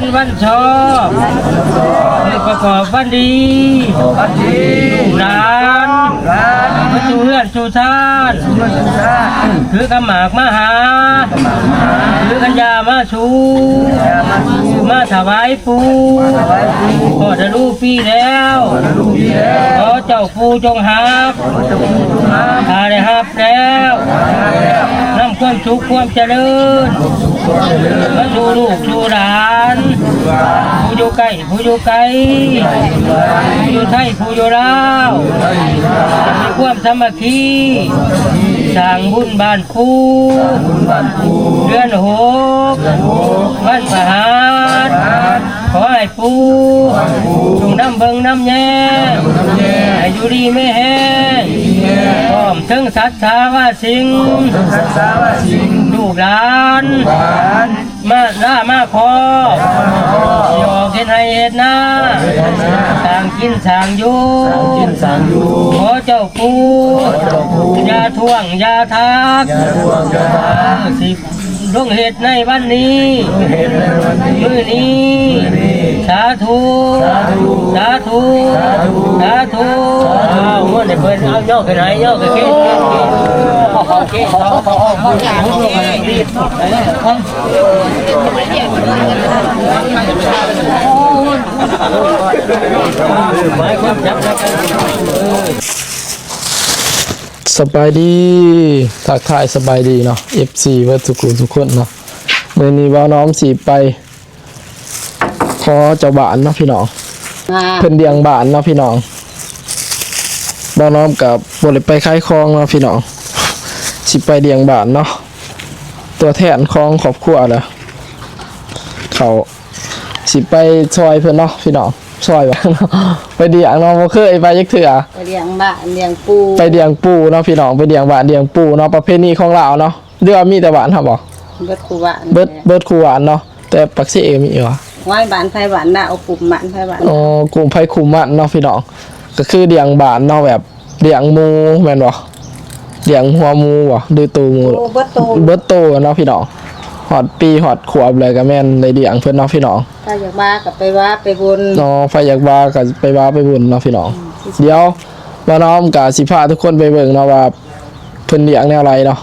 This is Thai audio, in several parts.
นวันชอบให้ประกอบวันดี วันดีร้านร้านมาจูเฮือนจูชาติถือกำหมากมาหาถือกัญญามาชูมาถวายปูพอจะรู้ปีแล้วขอเจ้าปูจงหับถ้าได้หับแล้วนำความสุขความเจริญมาชูลูกชูหลานผู้อยู่ใกล้ผู้อยู่ไกลผู้อยู่ไทยผู้อยู่ลาวมีความสามัคคีสร้างบุญบ้านคู่เดือนหกวันประหารขอให้ปูจงน้ำเบิงน้ำแย่ให้อยู่ดีไม่แห้งพร้อมถึงศรัทธาว่าสิ่งลูกหลาน มาหน้ามาคอโยกเห็นให้เห็นหน้าต่างกินสางอยู่ขอเจ้าปูอย่าท่วงอย่าทักสิ ลงเหตุในวันนี้มือนี้ สาธุ สาธุ สาธุเอาเมื่อไหร่เพิ่นเอาโยกกันไหนโยกกันเก่งเก่งเก่งโอเคเขาเขาเขาเขา สบายดีทักทายสบายดีเนาะ FC เวัดทุกคนทุกคนเนาะเมื่อนี้ว่าน้อมสีไป ขอเจ้าบ้านเนาะพี่น้องเพิ่นเดียงบ้านเนาะพี่น้องบ่าวน้อมกับบ่ได้ไปขายของเนาะพี่น้องสิไปเดียงบ้านเนาะตัวแทนของครอบครัวน่ะเขาสิไปซอยเพิ่นเนาะพี่น้อง ซอยว่าไปเดียงเนาะบ่เคยไปจักเทื่อไปเลี้ยงบ้านเลี้ยงปูไปเดียงปูเนาะพี่น้องไปเดียงบ้านเดียงปูเนาะประเพณีของเราวเนาะเรือว่ามีแต่บ้านครับบ่เบิดคูบ้านเบิดเบิดครูหวานเนาะแต่ปักซี่เอมีอยู่วะไว้บ้านไทยบ้านดาเอาปุ่มบ้านไทยบ้านอ๋อกลุ่มไผคุมมันเนาะพี่น้องก็คือเดียงบ้านเนาะแบบเดียงหมูแม่นบ่เดียงหัวหมูบ่ดือตูหมูโอ้เบิดโตเบิดโตเนาะพี่น้อง ฮอดปีฮอดขวบเลยก็แม่นได้เดียงเพิ่นเนาะพี่น้องถ้าอยากบ้ากับไปว่าไปบนเนาะไฟอยากบาก็ไปบาไปบุญเนาะพี่น้อง เดี๋ยวมาน้อมกับสิพาทุกคนไปเบิ่งเนาะว่าเพิ่นเลี้ยงแนวไรเนาะ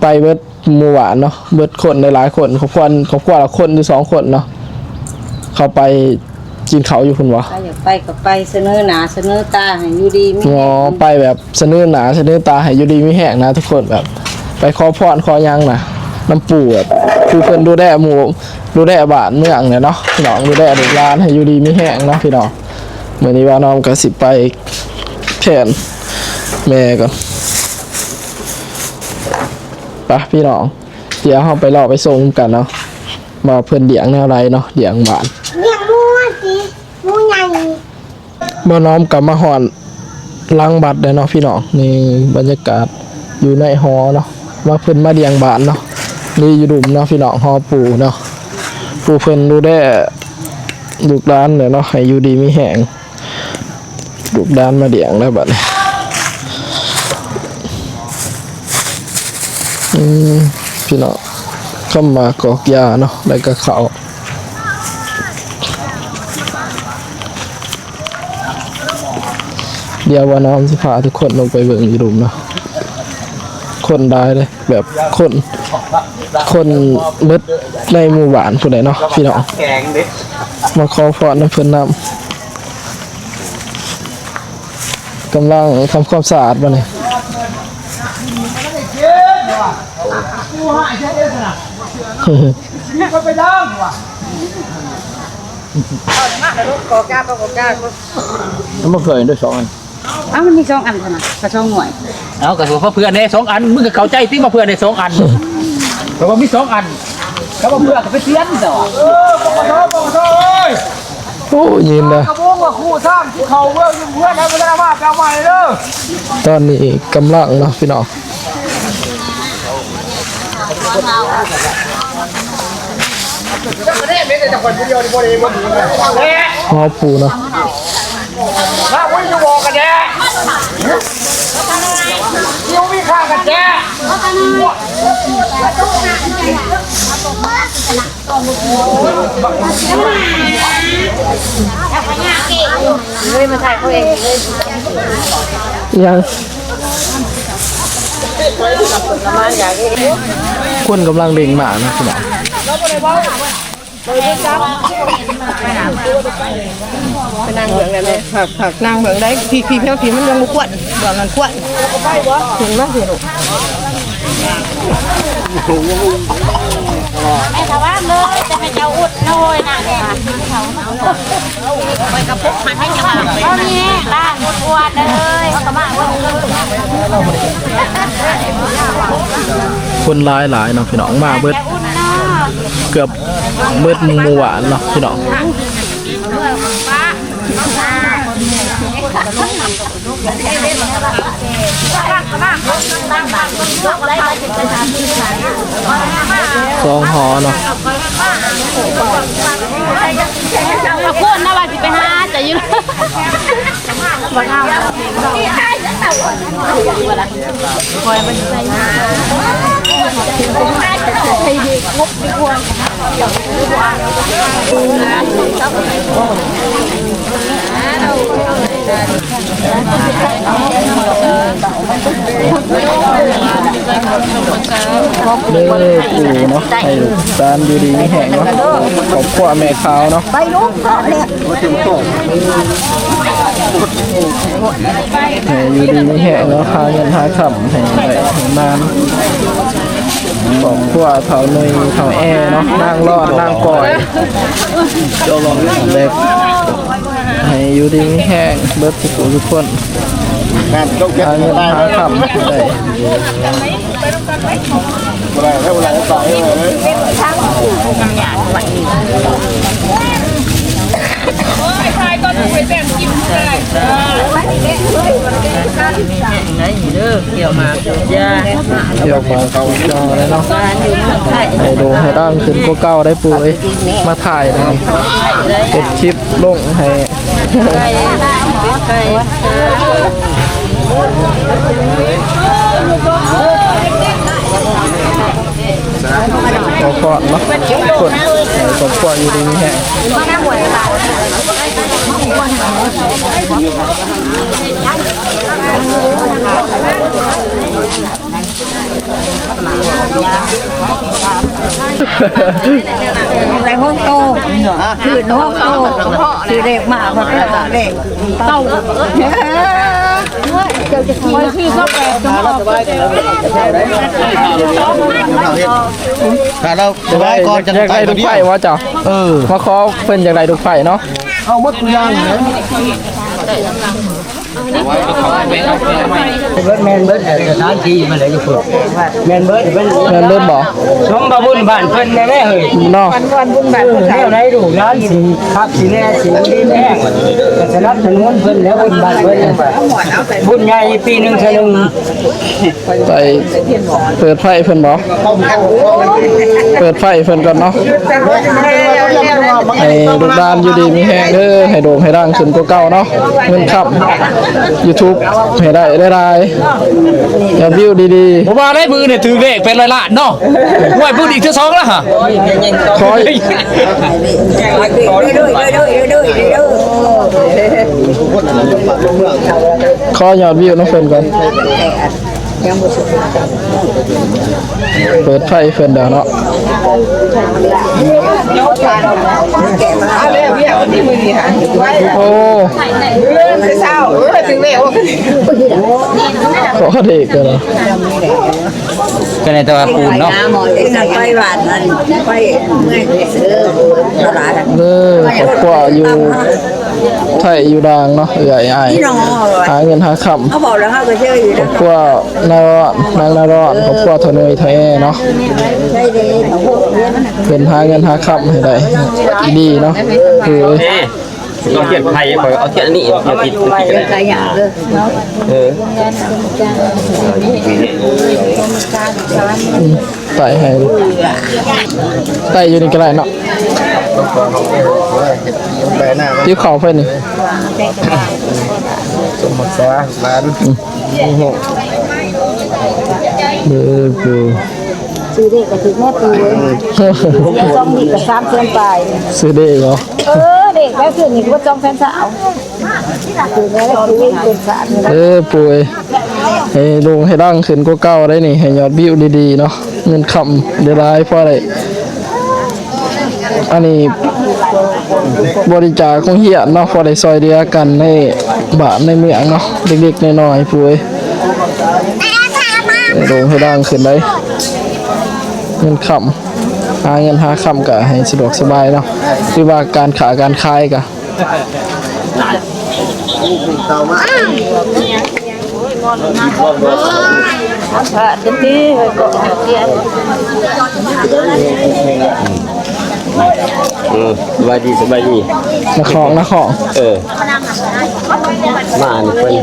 ไปเบิดหมู่หวานเนาะเบิดคนหลายๆคนครอบครัวครอบครัวละคนหรือสองคนเนาะเขาไปกินเขาวอยู่พุ่นวะถ้าอยากไปก็ไปเสนอหนาเสนอตาให้อยู่ดีมีงอไปแบบเสนอหนาเสนอตาให้อยู่ดีไม่แห้งนะ ทุกคนแบบ ไปขอพรขอหยังนะ น้ำปู่แบบคือเพิ่นดูแลหมู่ดูแลบ้านเมืองเนี่ยเนาะพี่น้องดูแลเด็กร้านให้อยู่ดีไม่แห้งเนาะพี่น้องมื้อนี้ว่าน้องก็สิไปแทนแม่ก่อนไปะพี่น้อง เดี๋ยวเราไปรอไปส่งกันเนาะมาเพิ่นเดียงแนวไรเนาะเดียงบ้านเรียกมูสิมูใหญ่บ่น้อมกลับมาหอนล้างบัตรเลยเนาะพี่น้องนี่บรรยากาศอยู่ในหอเนาะว่าเพิ่นมาเดียงบ้านเนาะ นี่อยู่ดุมเนาะพี่น้องหอปูเนาะปูเพิ่นดูแลลูกด้านเนี่ยเนาะให้อยู่ดีมีแหงลูกด้านมาเดียงแล้วบัดนี้พี่น้องเข้ามากอกยาเนาะแล้วก็เขาเดี๋ยวว่าน้องสิพาทุกคนลงไปเบิ่งอีรุมเนาะ คนได้เลยแบบคนคนเบิดในหมู่บ้านผู้ใดเนาะพี่น้องมาขอพรน้ำเพิ่นนำกำลังทำความสะอาดบ่เนี่ยกอกาก็กอกาแล้วมาเคยด้วยสองอันอ้าวมันมีสองอันเท่านั้นกระช่องหน่วย เอากระสุนเพื่อนได้สองอันมึงก็เข้าใจที่มาเพื่อนได้สองอันเพราะว่ามีสองอันเขาบอกเพื่อนก็ไปเตี้ยนเด้อโอ้ยินเลยกระโปรงกับคู่ซ้ำที่เขาเพื่อนเพื่อนให้เวลามาแปลใหม่เด้อตอนนี้กำลังเนาะพี่น้องจะมาได้ไยิ้วมีข้างกันแน่เลยมาถ่ายเขาเองเลยยังประมาณอย่างนี้คนกำลังเล็งหมานะพี่น้อง ไปนั่งเบืองได้ไหมผักผักนั่งเบืองได้พี่พี่เพี้ยวพี่มันยังมุกวนเบืองนั้นกวนเห็นไหมเห็นหรอแม่ถามว่าเลยจะให้เจ้าอุดน้อยนะแม่ไปกระปุกมันให้เจ้าเอานี่ล่างอ้วนๆเลยเขาก็มาว่าคนหลายหลายเนาะพี่น้องมาเบิดอุ่น เนาะเกือบเบิดหมู่หวานเนาะพี่น้องสองหอเนาะเอาพูดนะว่าสิไปหาจะยืนบ่เอา เด้อปู่เนาะให้ลูกตานอยู่ดีไมีแห้งเนาะขอบคุณแม่ขาวเนาะไปลูกพ่อเนี่ย ให้อยู่ดีมีแห้งเนาะหาเงินหาคำให้ได้ให้นานขอบคุณเฒ่าหนุ่ยเฒ่าแอร์เนาะนางรอดนางก่อยเล็กให้อยู่ดีมีแห้งเบิดทุกผู้ทุกคนงานยกเย็หาบเงินได้หาคำได้เวลาให้เวลาต่อให้เลย ไหนเด้อเกี่ยวมาย่าเดี๋ยวมาเขาจอเลยเนาะให้ดูให้ร่างขึ้นก็เก้าได้ปูเอ้ยมาถ่ายนะเก็บคลิปลงให้ขอก่อนเนาะกดขอบคุณอยู่ดีมีแห้ ในห้องโตคือห้องโตคือเด็กมากมันเด็กเต้าถ้าเราจะได้ก่อนจะอยากไปได้ตัลูวกเดียไฟววะจ้ะเออมาขอเพิ่นอย่ากได้ลูกไฟเนาะ เอาหมดตัวอย่างเลยเบิร์ดแมนเบิร์ดสถานที่มันเลยจะพูดแมนเบิร์ดเป็นเงินเริ่มบ่สมบัติบุญบ้านเพิ่นแม่แม่เฮ้ยเนาะแนวไหนดูร้านสีคักสีแน่สีดีแน่ก็สนับสนุนเพิ่นแล้วบุญบ้านเพิ่นบุญใหญ่ปีหนึ่งเท่านึงไปเปิดไฟเพิ่นบ่เปิดไฟเพิ่นก่อนเนาะ ให้ลูกดานอยู่ดีมีแห้งเด้อให้โด่งให้ดังขึ้นกว่าเก่าเนาะเงินขับ YouTube ให้ได้ได้ได้ยอดวิวดีผมว่าได้มือเนี่ยถือเลขเป็นร้อยล้านเนาะห่วยพูดอีกที่สองแล้วฮะๆขอขอยอดวิวน้องเฟิร์นก่อน เปิดไฟเฟิร์นเดี๋ยวเนาะโอ้ขอเด็กกันเหรอก็ในตัวปูนเนาะหมอเด็กไปหวานนั่นไปเมื่อยซื้อตลาดเด้อขอบคุณอยู่ ไทยอยู่ดังเนาะเอื่อยอ้ายหาเงินหาคำเขาบอกแล้วเขาก็เชื่ออยู่ครอบครัวนายรอดนางนารอดครอบครัวทนเยไทยเนาะใช่ดีเพิ่นหาเงินหาคำให้ได้ดีเนาะคือเอาเทียนไทยเอาเทียนนี่เอาติดไปใจอย่างเลยเออไต่ให้ไต่อยู่นี่ก็ได้เนาะ แบหน้าที่เขาเพิ่นนี่สมบัติร้านเด้อคือซื้อเด็กก็ถือแม่ปูเลยเสียซองดีกับสามเส้นไปซื้อได้เหรอเออเด็กแล้วคือนี่ก็จองแฟนสาวคือแม่แล้วคือเป็นสารเออป่วยให้ลงให้ดังขึ้นก็เก้าได้นี่ให้ยอดวิวดีๆเนาะเงินคำเดี๋ยวร้ายเพราะอะไร อันนี้บริจาคของเฮียนเนาะพอได้ซอยเดียกันในบ้านในเมืองเนาะเด็กๆน้อยๆป่วยให้ลงให้ดังขึ้นได้เงินคำหาเงินหาคำก็ให้สะดวกสบายเนาะหรือว่าการขาการขายก็พระเต็มที่ก็เรียน อืมสบายดีสบายดี นักของนักของ เออมานี่เพิ่น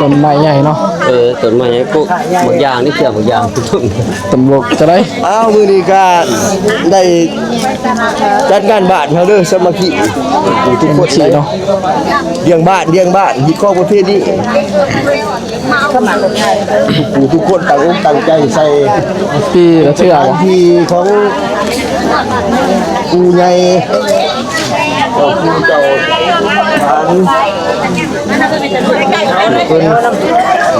ต้นไม้ใหญ่เนาะเออต้นไม้พวกบางอย่างนี่เชื่อบางอย่างทุกต้นตำรวจจะได้อ้าวมือนี้ก็ได้จัดงานบ้านเขาเด้อสามัคคีทุกคนขี่เลยเนาะเลี้ยงบ้านเลี้ยงบ้านฮิตข้อประเภทนี้ทุกผู้ทุกคนต่างอกต่างใจใส่ปีละเทื่อทางวะที่ของปูใหญ่เจ้าผู้เจ้าทาน เป็น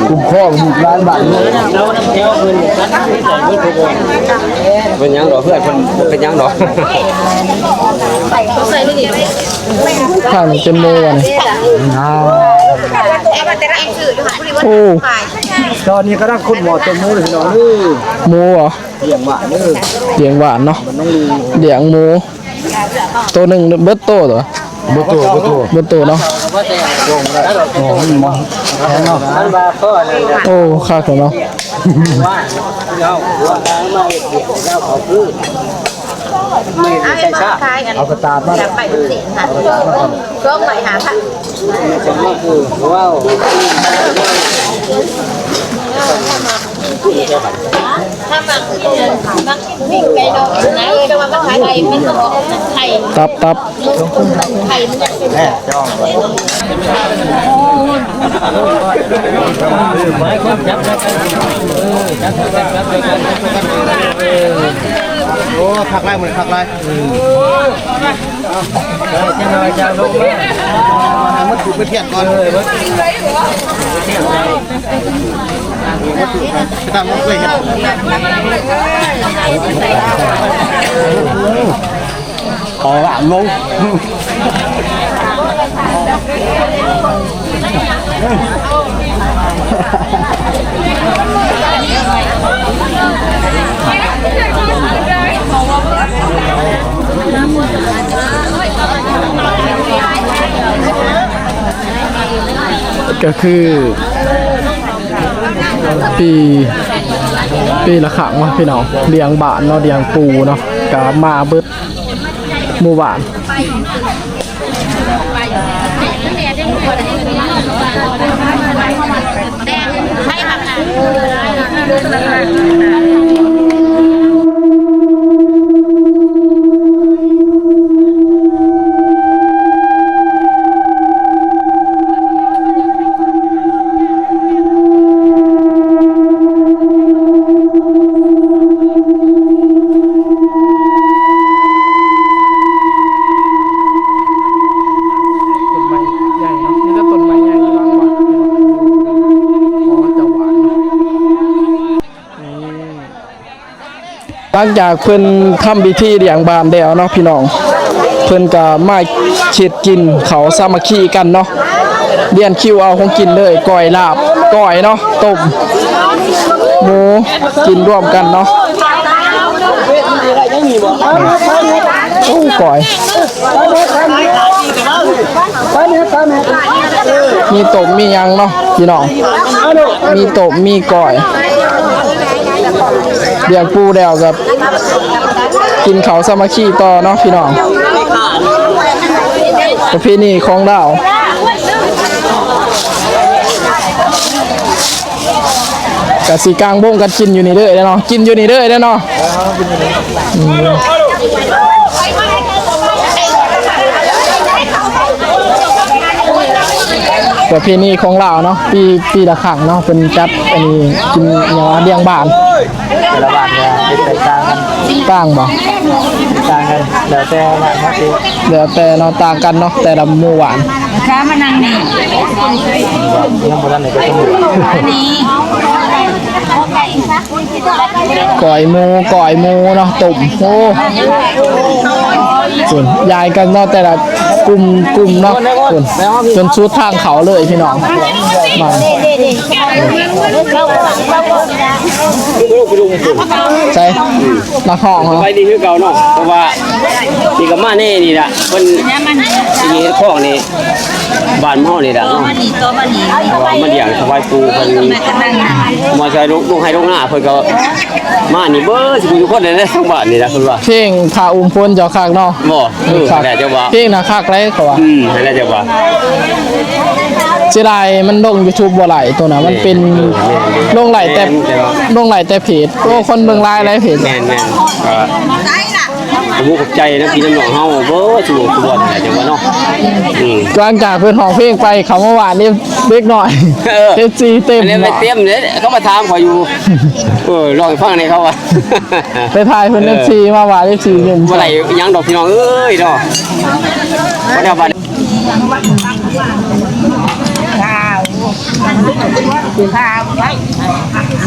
คุ้มครองลูกหลานบ้านนี้เป็นหยังดอกเพื่อนเพิ่นเป็นหยังดอกข้างนี้เป็นโมวะนี่โอ้ตอนนี้ก็รักคุณหมอจมูกเลยพี่น้องนี่โมเหรอเลี้ยงหมาเด้อเลี้ยงหวานเนาะเลี้ยงหมูตัวหนึ่งเบิดโตเหรอบ่ตัวบ่ตัวเบิดโตเนาะโอ้ข้ากเนาะเอากระตามาก็ไปหาพระว้าว ถ้ามักมักวิ่งไปโดนนะจะว่ามันไข่มันก็ไข่ตับตับไข่มันจะเป็นแม่จ้องไม้คนจับจับเออจับจับจับจับโอ้คักไรเหมือนคักไรจะน้อยจะลงมามันถูกไปเทียนก่อนเลยมัน ทำมันเคยเห็นขอลามลงก็คือ ปีปีละขังวะพี่น้องเลี้ยงบ้านเนาะเลี้ยงปูเนาะกามาเบิดหมู่บ้านแดงไข่ผักอะ หลังจากเพิ่นทำพิธีเลี้ยงบานแล้วเนาะพี่น้อง เพิ่นก็มาเช็ดกินเขาสามัคคีกันเนาะเรียนคิวเอาของกินเลยก้อยลาบก้อยเนาะต้มหมูกินร่วมกันเนาะโอ้ก้อยมีตบมียังเนาะพี่น้องมีตบมีก่อย เลี้ยงปูแล้วกับ กินเขาสามัคคีต่อเนาะพี่น้องประเพณีของดาวกะสีกลางบงกันกินอยู่นี่เด้อเนาะกินอยู่นี่เด้อเนาะ ประเพณีของลาวเนาะปีปีละครั้งเนาะเป็นจัดอันนี้กินอย่างว่าเลี้ยงบ้านแต่ละบ้านก็เป็นต่างกันต่างบ่ต่างกันแล้วแต่ละมาสิเดี๋ยวแต่เนาะต่างกันเนาะแต่ละหมู่หวานค้ามานั่งนี่ยังบ่ทันได้ก็ต้องอันนี้ก่อยหมูก่อยหมูเนาะตุ่มโอ้ส่วนยายกันเนาะแต่ละ กลุ่มกลุ่มเนาะจนจนชุดทางเขาเลยพี่น้องมาใช่นักห้องเหรอไปดีคือเก่าเนาะเพราะว่าดีกับมาแน่นี่ละเพิ่นสิเฮ็ดของนี่ บ้านหม้อนี่ล่ะเนาะนี่ตัวมันนี่เพราะว่ามันอย่างสบายปูเพิ่นก็นั่งนี่มาใช้ลูกลูกให้ลูกหน้าเพิ่นก็มานี่เบ้อสิทุกคนเลยนะทั้งบ้านนี่ล่ะเพิ่นว่าเพลงพาอุ้มพ้นเจ้าคากเนาะบ่เออแต่จะว่าเพลงนะคากไรเขาว่าอืมนั่นแหละจะว่าเสียดายมันลง YouTube บ่ไหลตัวน่ะมันเป็นลงไหลแต่ลงไหลแต่เพจโอ้คนเบิ่งหลายหลายเพจแม่นแม่นก็ผม ขอบใจนะพี่น้องเฮาเบ้อสุขสุขแต่จะว่าเนาะอืมหลังจากเพิ่นห้องเพลงไปเขาเมื่อวานนี่เล็กหน่อยเออเอฟซีเต็มอันนี้ไปเตรียมเด้เขามาถามขออยู่เออลองให้ฟังหน่อยเขาว่าไปถ่ายเพิ่นเอฟซีมาว่าเอฟซียืมบ่ไหลยังดอกพี่น้องเอ้ยเนาะบ่ได้บัด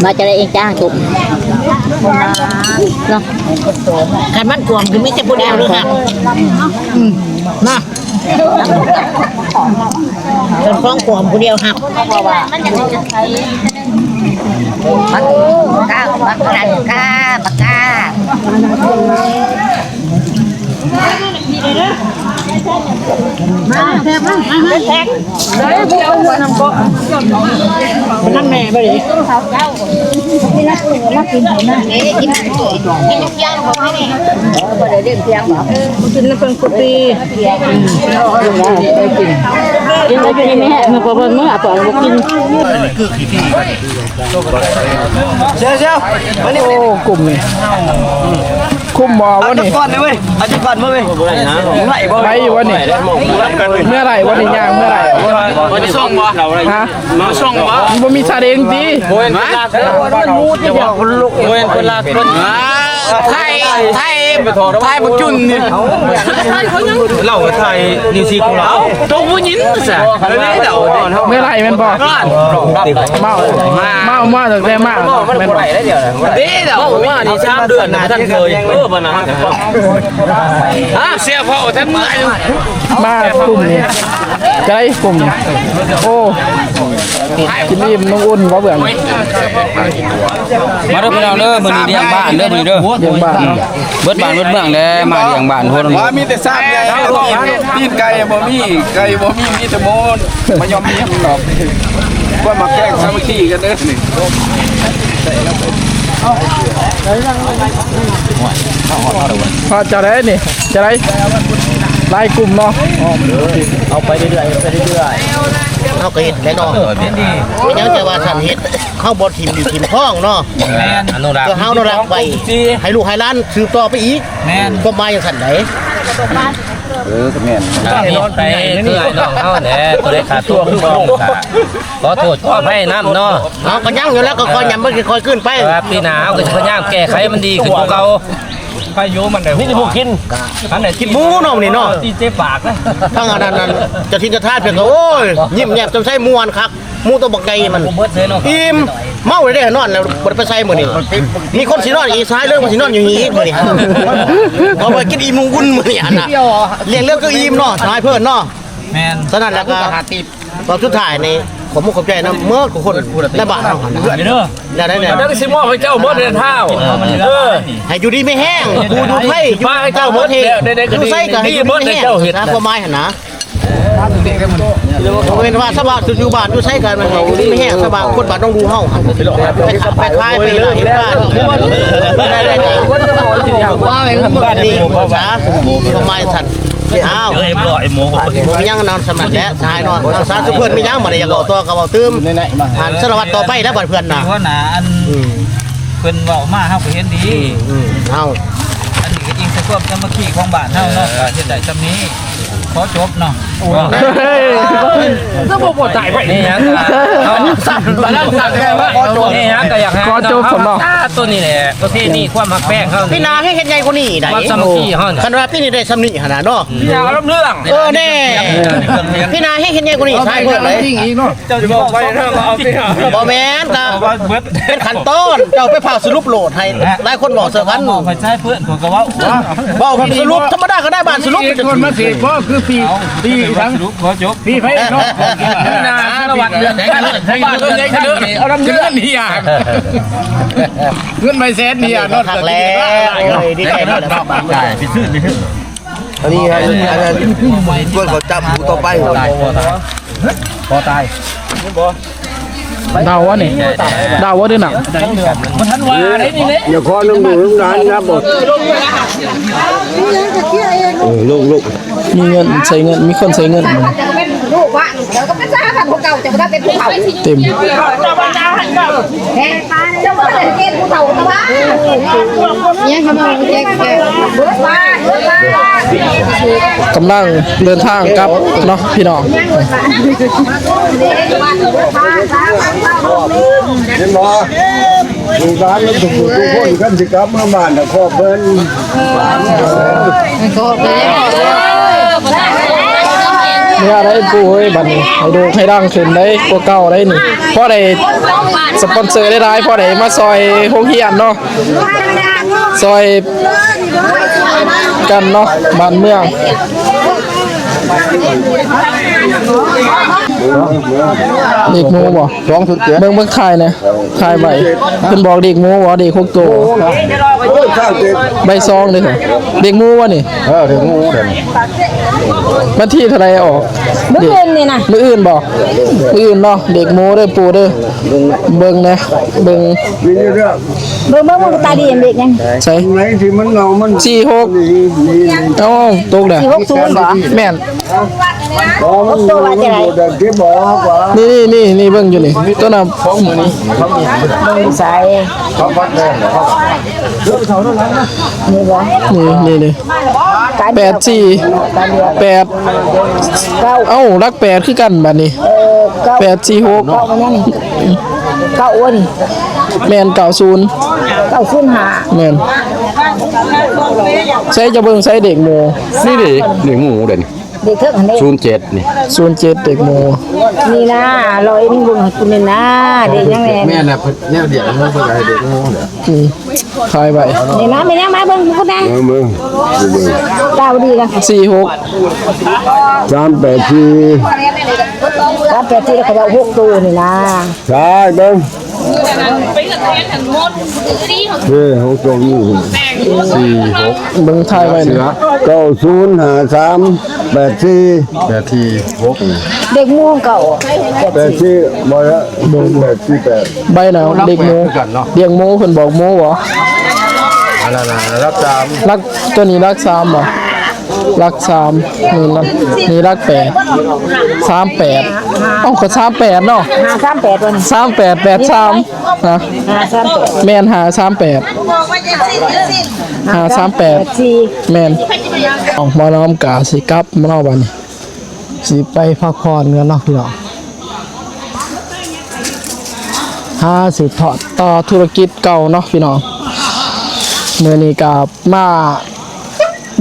มาจะได้เองจ้างตุ่มเนาะขันมันกวมคือไม่จะพูดเดียวหรือครับนะเป็นฟ้องกวมผู้เดียวครับเพราะว่ามันจะใช้ปากกา ปากกาปากกาปากกานั่งแม่ไปดินี่นะนักกินหัวหน้าเอ๊ะกินกินยุกย่างบอกให้นี่เออบ่ได้เล่นเพียงบอกกินแล้วเป็นกุฏิกินแล้วกินไม่แห้มันก็บ่มื้ออะปล่อยบ่กินเชียวเชียวมานี่โอ้กลุ่มนี่คุ้มบ่เอาวะจันี่ก่อนเลยเว้ยเอาจัก่อนมาเว้ยไหลบ่ไปอยู่วะนี่เมื่อไหร่วะนี่ย่างเมื่อไหร่วะบ่ได้ส่งบ่ฮะมาส่งบ่มันบ่มีซาเล้งติโอ้ยมันลากอย่าบอกคนลูกโอ้ยคนลากคนไทยไทยไทยบ่จุนนี่เล่าไทยนี่สิของเราตัวผู้หญิงซะเลยเดาเมื่อไหร่แม่นบ่ก่อนเมาเมาเมาตั้งแต่มาแม่นบ่เด้เดาว่านี่3เดือนนะท่านเคยเออบ่นะฮะเสียพ่อแท้เมื่อยมากลุ่มนี้จะได้กลุ่มนี้โอ้กินอิ่มน้องอุ่นว่าเบื่อมาเด้อพี่น้องเด้อมื้อนี้เลี้ยงบ้านเด้อมื้อนี้เด้อเลี้ยงบ้านเนาะเบิดบ้านเบิดเมืองเด้อมาเลี้ยงบ้านโพดว่ามีแต่ซ้ำไงตีนไก่บ่มีไก่บ่มีมีแต่โมนมายอมเมียมดอกว่ามาแกล้งสามัคคีกันเด้อนี่พอจะได้นี่จะได้ ไล่กลุ่มเนาะเอาไปเรื่อยๆไปเรื่อยๆเขาก็เห็นแล้วเนาะไม่ยังจะว่าสันเห็ดเข้าบอทีมอยู่ทีมพ้องเนาะแม่นอนุรักษ์ก็เฮานั่นแหละไปให้ลูกให้หล้านสืบต่อไปอีกแม่นก็มาอย่างสันไหนนอนไปคือไอ้น้องเฮาแหละตัวได้ขาดตัวคือบ่ลงขาขอโทษขออภัยนำเนาะเอาก็ยังอยู่แล้วก็คอยยำมันคอยขึ้นไปว่าปีหน้าเฮาก็สิพยายามแก้ไขมันดีขึ้นกว่าเก่า พายุมันได้นี่สิบ่กินอันไหนกินหมูเนาะนี่เนาะตีเจ็บปากนะทั้งอันนั้นนั้นจะทิ้งกระทาดเพียงก็โอ้ยยิ้มแย้มจนใส่มวนคักหมูตัวบักไก่มันผมเบิดเลยเนาะอิ่มเมาเลยได้นอนแล้วบ่ได้ไปใส่มื้อนี้มีคนสินอนอีกซ้ายเรื่องคนสินอนอยู่นี่อีกมื้อนี้เพราะว่ากินอิ่มวุ่นมื้อนี้อันน่ะเลี้ยงเรื่องก็อิ่มเนาะทายเพิ่นเนาะแม่นฉะนั้นแล้วก็ตอนสุดท้ายนี่ ผมมุกขอบใจนะเมื่อทุกคนและบ้านเราหั่นนะเด้อแล้วได้เนี่ยจังสิมอบให้เจ้าหมดเดินเท้าเออให้อยู่ดีไม่แห้งกูอยู่ไทยอยู่เจ้าหมดเฮงอยู่ไส้ก็ให้อยู่ดีไม่แห้งนะความหมายหั่นนะผมเป็นว่าสบายอยู่บ้านอยู่ไส้กันมันอยู่ดีไม่แห้งสบายคนบ้านต้องดูเฮาไปขับไปคลายไปหลายบ้านได้ได้ได้ว่าไปก็บ้านดีจ้าความหมาย สั่นอ้าวเอ้ยบ่ไอ้หมูผมยังนอนสมัครแล้วชายนอนนอนซาทุกเพื่อนไม่ยังมาเลยอยากเอาตัวกับเอาตื้มหันสารวัตรต่อไปแล้วบัดเพื่อนน่ะว่าหนาอันอืมเพิ่นเว้ามาเฮาก็เห็นดีอืมเอาอันนี้ก็จริงแต่ความสามัคคีของบ้านเฮาเนาะก็เฮ็ดได้ซำนี้ ขอจบเนาะเฮ้ยก็บ่บ่ตายไปนี่ฮะเอาสั่นมาแล้วสั่นแค่ว่านี่ฮะก็อยากให้ขอจบสำหรับตัวนี้แหละประเภทนี้ความหักแป้งเขาพี่นาให้เฮ็ดใหญ่กว่านี้ได้ความสามัคคีเขาคันว่าพี่นี่ได้สำนิขนาดเนาะอย่าเอาเรื่องเออแน่พี่นาให้เฮ็ดใหญ่กว่านี้ใช่เพิ่นเลยเจ้าจะบอกไปเรื่องเอาไปหาบ่แม่นก็เป็นขั้นตอนเจ้าไปผ่าสรุปโหลดให้หลายคนบอกเสือพันไปใช้เพื่อนผมก็ว่าบ่ผมสรุปธรรมดาก็ได้บ้านสรุปเป็นคนมาสิก็คือปีปีทั้งขอจบปีไฟเนาะนาสวัสดิ์เดือนบ้านเรื่องใหญ่เด้อเอาดำเนินนี่อะเงินใบแสนนี่อะนอนหักแล้วเอ้ยดีใจด้วยนะครับบ้านอันนี้อันนี้อันนี้เพื่อนเขาจับหมูต่อไป ดาววะนี่ดาววะด้วยหนังอย่าคอน้ำหมูน้ำร้านครับหมดลูกลูกมีเงินใช้เงินมีคนใช้เงินจะเป็นลูกว่า เดี๋ยวก็เป็นซ่าค่ะพวกเก่าจะไม่ได้เป็นผู้เฒ่าเต็มแฮ่จะไม่ได้เป็นผู้เฒ่าแต่ว่าเนี่ยเขาบอกแจ๊กแกเบิดบ้านเบิดบ้านกำลังเดินทางกลับเนาะพี่น้องเบิดบ้านเด็กบ้านเบิดบ้านบ้านบ้านเห็นบ่ลูกร้านแล้วถูกทุกคนกันสิครับมาบ้านนะครอบเพิ่นเนี่ ยได้ปูเอ้ยบัดนี้ให้ดูให้ดังขึ้นได้กว่าเก่าได้นี่พ่อได้สปอนเซอร์ได้ร้ายพ่อได้มาซอยโรงเฮียนเนาะซอยกันเนาะบ้านเมือง เด็กหมูบ่สองสุดเจ็ดเบิ่งเบิ่งขายเนี่ยขายใบเพิ่นบอกเด็กหมูบ่เด็กหกตัวโอ้ยข้าวเจ็ดใบซองเด้อค่ะเด็กหมูวะนี่เออถึงงูเด่นวันที่เท่าไหรออกเมื่อคืนนี่นะมืออื่นบอกมืออื่นเนาะเด็กหมูเด้อปูเด้อเบิ่งนะเบิ่งมีเรื่องเบิ่งเบิ่งมันตาดีเด็กยังใส่ไหนที่มันเงามันสี่หกนี่นี่เอ้าตกเด้อสี่หกศูนย์บ่แม่นบ่มันอยู่เด็กที่บอกว่านี่นี่นี่นี่เบิ่งอยู่นี่ตัวน่ะของมือนี้ใส่เขาพัดแดงเขานี่บ่นี่นี่นี่แปดสี่แปดเอ้ารักแปดคือกันบัดนี้เออเก้าแปดสี่หกเก้ามันยังเก้าอ้วนแม่นเก้าศูนย์เก้าศูนย์ห้าแม่นใส่จะเบิ่งใส่เด็กหมูนี่ดิหนึ่งหมูเด่น เด็กเท่ากันนี่ศูนย์เจ็ดนี่ศูนย์เจ็ดเด็กหมูนี่นะลอยนี่บุญให้คุณนี่นะเด็กยังไงแม่น่ะแนวเดียวมันเป็นอะไรเด็กงูเด้ออืมขายใบนี่นะไม่ยังมาเบิ่งคุณนะเออมึงดาวดีกันสี่หกสามแปดสี่รับแปดที่แล้วเขาจะหกตัวนี่นะใช่เบิ้ง เฮ้ยหกตัวนี้สี่หกเบิ่งไทยไว้นี่เก้าศูนย์ห้าสามแปดสี่แปดสี่หกเด็กม่วงเก่าแปดสี่บ่ละเบิ้งแปดสี่แปดใบหนาวเด็กหมูเลี้ยงหมูเพิ่นบอกหมูบ่อันนั้นะรับตามรักตัวนี้รักสามบ่รั กสามนี่นะนี่รักแปดสามแปดเอ้าก็สามแปดเนาะห้าสามแปดวันสามแปดแปดสามนะห้าสามแปดแม่นหาสามแปดหาสามแปดสี่แม่นออกมาน้อมกาสิกลับมาเนาะบัดนี้สิไปพักผ่อนกันเนาะพี่น้องหาสิถอดต่อธุรกิจเก่าเนาะพี่น้องเมื่อนี้กับมา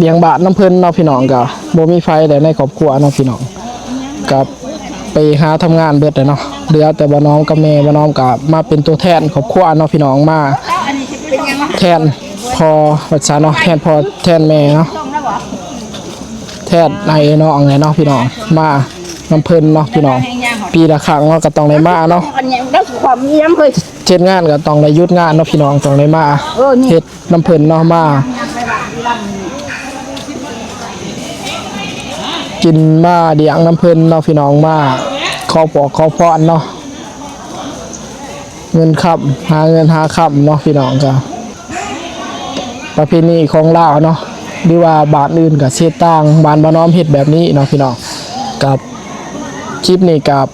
เลี้ยงบาทน้ำเพิ่นเนาะพี่น้องกับบ่มีไฟแต่ในครอบครัวเนาะพี่น้องกับไปหาทำงานเบิดเลยเนาะเหลือแต่บ่น้องกับแม่บ่น้องกับมาเป็นตัวแทนครอบครัวเนาะพี่น้องมาแทนพอวัดซาเนาะแทนพอแทนแม่เนาะแทนนายน้องเลยเนาะพี่น้องมาน้ำเพิ่นเนาะพี่น้อง ปีละครั้งเนาะก็ต้องได้มาเนาะความย้ำเคยเช็ดงานก็ต้องได้ยุดงานเนาะพี่น้องต้องได้มาเออนี่เฮ็ดน้ำเพิ่นเนาะมา กินมาเดียงน้ำเพิ่นเนาะพี่น้องมาข้อปอกข้อพรเนาะเงินคำหาเงินหาคำเนาะพี่น้องก็ประเพณีของลาวเนาะหรือว่าบานอื่นกับเซตต่างบานบาน้อมเฮ็ดแบบนี้เนาะพี่น้องกับคลิปนี้กับ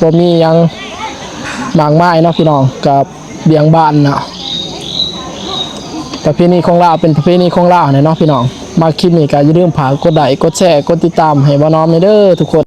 บ่มียังมากมายเนาะพี่น้องกับเบียงบ้านเนาะประเพณีของลาวเป็นประเพณีของลาวเนี่ยเนาะพี่น้อง มาคลิปนี้ก็อย่าลืมฝากกดไลค์กดแชร์กดติดตามให้บ่น้อมเด้อทุกคน